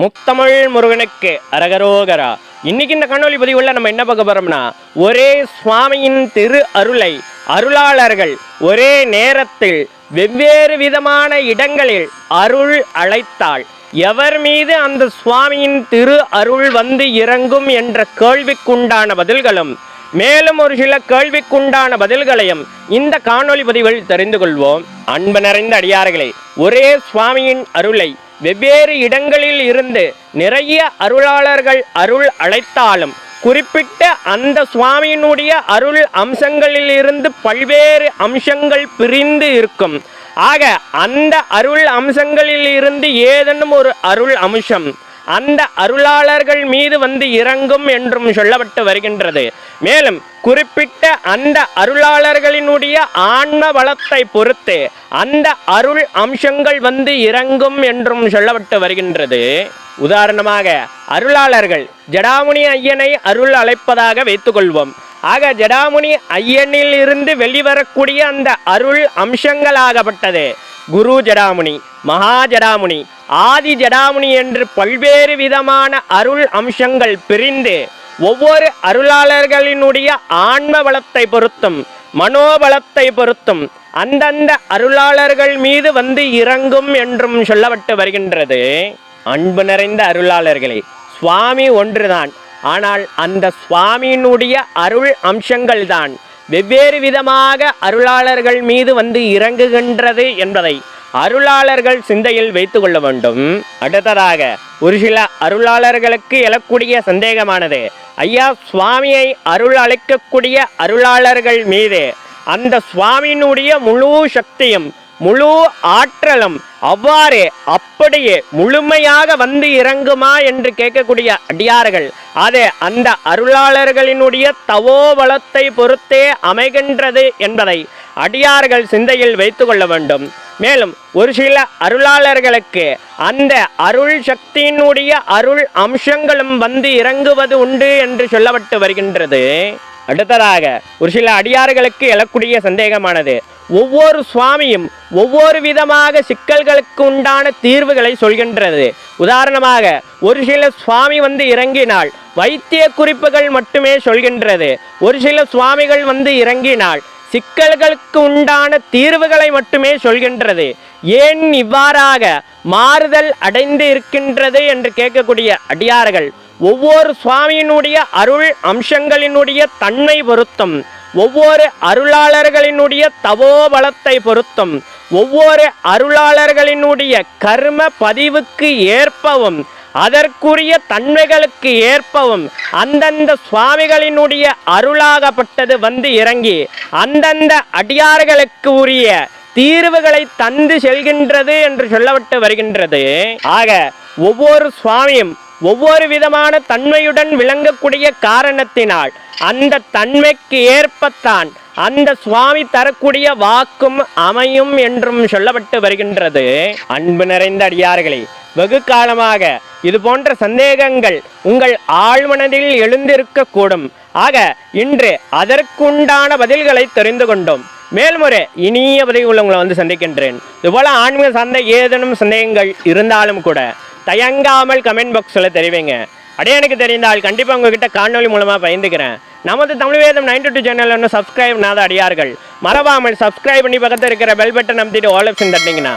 முத்தமிழ் முருகனுக்கு அரகரோகரா. இன்னைக்கு இந்த கண்ணொலி பதிவுள்ள நம்ம என்ன பார்க்க போறோம்னா ஒரே சுவாமியின் திரு அருளை அருளாளர்கள் ஒரே நேரத்தில் வெவ்வேறு விதமான இடங்களில் அருள் அழைத்தாள். எவர் மீது அந்த சுவாமியின் திரு அருள் வந்து இறங்கும் என்ற கேள்விக்குண்டான பதில்களும் மேலும் ஒரு சில கேள்விக்குண்டான பதில்களையும் இந்த காணொளி பதிவில் தெரிந்து கொள்வோம். அன்பு நிறைந்த அடியார்களே ஒரே சுவாமியின் அருளை வெவ்வேறு இடங்களில் இருந்து நிறைய அருளாளர்கள் அருள் அழைத்தாலும் குறிப்பிட்ட அந்த சுவாமியினுடைய அருள் அம்சங்களில் இருந்து பல்வேறு அம்சங்கள் பிரிந்து இருக்கும். ஆக அந்த அருள் அம்சங்களில் இருந்து ஏதேனும் ஒரு அருள் அம்சம் அந்த அருளாளர்கள் மீது வந்து இறங்கும் என்றும் சொல்லப்பட்டு வருகின்றது. மேலும் குறிப்பிட்ட அந்த அருளாளர்களினுடைய ஆன்ம வளத்தை பொறுத்து அந்த அருள் அம்சங்கள் வந்து இறங்கும் என்றும் சொல்லப்பட்டு வருகின்றது. உதாரணமாக அருளாளர்கள் ஜடாமுனி ஐயனை அருள் அழைப்பதாக வைத்துக்கொள்வோம். ஆக ஜடாமுனி ஐயனில் இருந்து வெளிவரக்கூடிய அந்த அருள் அம்சங்களாகப்பட்டது. குரு ஜடாமுனி மகா ஜடாமுனி ஆதி ஜடாமுனி என்று பல்வேறு விதமான அருள் அம்சங்கள் பிரிந்து ஒவ்வொரு அருளாளர்களினுடைய ஆன்ம வளத்தை பொருத்தும் மனோபலத்தை பொருத்தும் அந்தந்த அருளாளர்கள் மீது வந்து இறங்கும் என்றும் சொல்லப்பட்டு வருகின்றது. அன்பு நிறைந்த அருளாளர்களே சுவாமி ஒன்றுதான். ஆனால் அந்த சுவாமியினுடைய அருள் அம்சங்கள் தான் வெவ்வேறு விதமாக அருளாளர்கள் மீது வந்து இறங்குகின்றது என்பதை அருளாளர்கள் சிந்தையில் வைத்து கொள்ள வேண்டும். அடுத்ததாக ஒரு சில அருளாளர்களுக்கு எழக்கூடிய சந்தேகமானது. ஐயா சுவாமியை அருள் அழைக்கக்கூடிய அருளாளர்கள் மீது அந்த சுவாமியினுடைய முழு சக்தியும் முழு ஆற்றலும் அவ்வாறு அப்படியே முழுமையாக வந்து இறங்குமா என்று கேட்கக்கூடிய அடியார்கள். அது அந்த அருளாளர்களினுடைய தவோபலத்தை பொறுத்தே அமைகின்றது என்பதை அடியார்கள் சிந்தையில் வைத்து கொள்ள வேண்டும். மேலும் ஒரு சில அருளாளர்களுக்கு அந்த அருள் சக்தியினுடைய அருள் அம்சங்களும் வந்து இறங்குவது உண்டு என்று சொல்லப்பட்டு வருகின்றது. அடுத்ததாக ஒரு சில அடியார்களுக்கு எழக்கூடிய சந்தேகமானது. ஒவ்வொரு சுவாமியும் ஒவ்வொரு விதமாக சிக்கல்களுக்கு உண்டான தீர்வுகளை சொல்கின்றது. உதாரணமாக ஒரு சில சுவாமி வந்து இறங்கினால் வைத்திய குறிப்புகள் மட்டுமே சொல்கின்றது. ஒரு சில சுவாமிகள் வந்து இறங்கினால் சிக்கல்களுக்கு உண்டான தீர்வுகளை மட்டுமே சொல்கின்றது. ஏன் இவ்வாறாக மாறுதல் அடைந்து இருக்கின்றது என்று கேட்கக்கூடிய அடியார்கள் ஒவ்வொரு சுவாமியினுடைய அருள் அம்சங்களினுடைய தன்மை பொருத்தம் ஒவ்வொரு அருளாளர்களினுடைய தவோபலத்தை பொருத்தம் ஒவ்வொரு அருளாளர்களினுடைய கர்ம பதிவுக்கு ஏற்பவும் அதற்குரிய தன்மைகளுக்கு ஏற்பவும் அந்தந்த சுவாமிகளினுடைய அருளாகப்பட்டது வந்து இறங்கி அந்தந்த அடியார்களுக்கு உரிய தீர்வுகளை தந்து செல்கின்றது என்று சொல்லப்பட்டு வருகின்றது. ஆக ஒவ்வொரு சுவாமியும் ஒவ்வொரு விதமான தன்மையுடன் விளங்கக்கூடிய காரணத்தினால் அந்த தன்மைக்கு ஏற்பத்தான் அந்த சுவாமி தரக்கூடிய வாக்கும் அமையும் என்றும் சொல்லப்பட்டு வருகின்றது. அன்பு நிறைந்த அடியார்களே வெகு காலமாக இது போன்ற சந்தேகங்கள் உங்கள் ஆழ்மனதில் எழுந்திருக்கக்கூடும். ஆக இன்று அதற்குண்டான பதில்களை தெரிந்து கொண்டோம். மேல்முறை இனிய பதிவுகள் உள்ளவங்களை வந்து சந்திக்கின்றேன். இதுபோல் ஆன்மீக சார்ந்த ஏதேனும் சந்தேகங்கள் இருந்தாலும் கூட தயங்காமல் கமெண்ட் பாக்ஸில் தெரிவிங்க. அடைய எனக்கு தெரிந்தால் கண்டிப்பாக உங்ககிட்ட காணொலி மூலமாக பயந்துக்கிறேன் நமது தமிழ் வேதம் நைன்டி டூ சேனல் ஒன்று சப்ஸ்கிரைப் நாத அடியார்கள் மறவாமல் சப்ஸ்கிரைப் பண்ணி பக்கத்தில் இருக்கிற பெல் பட்டன் நம்பிட்டு ஆல் ஆப்ஷன் தட்டிங்கன்னா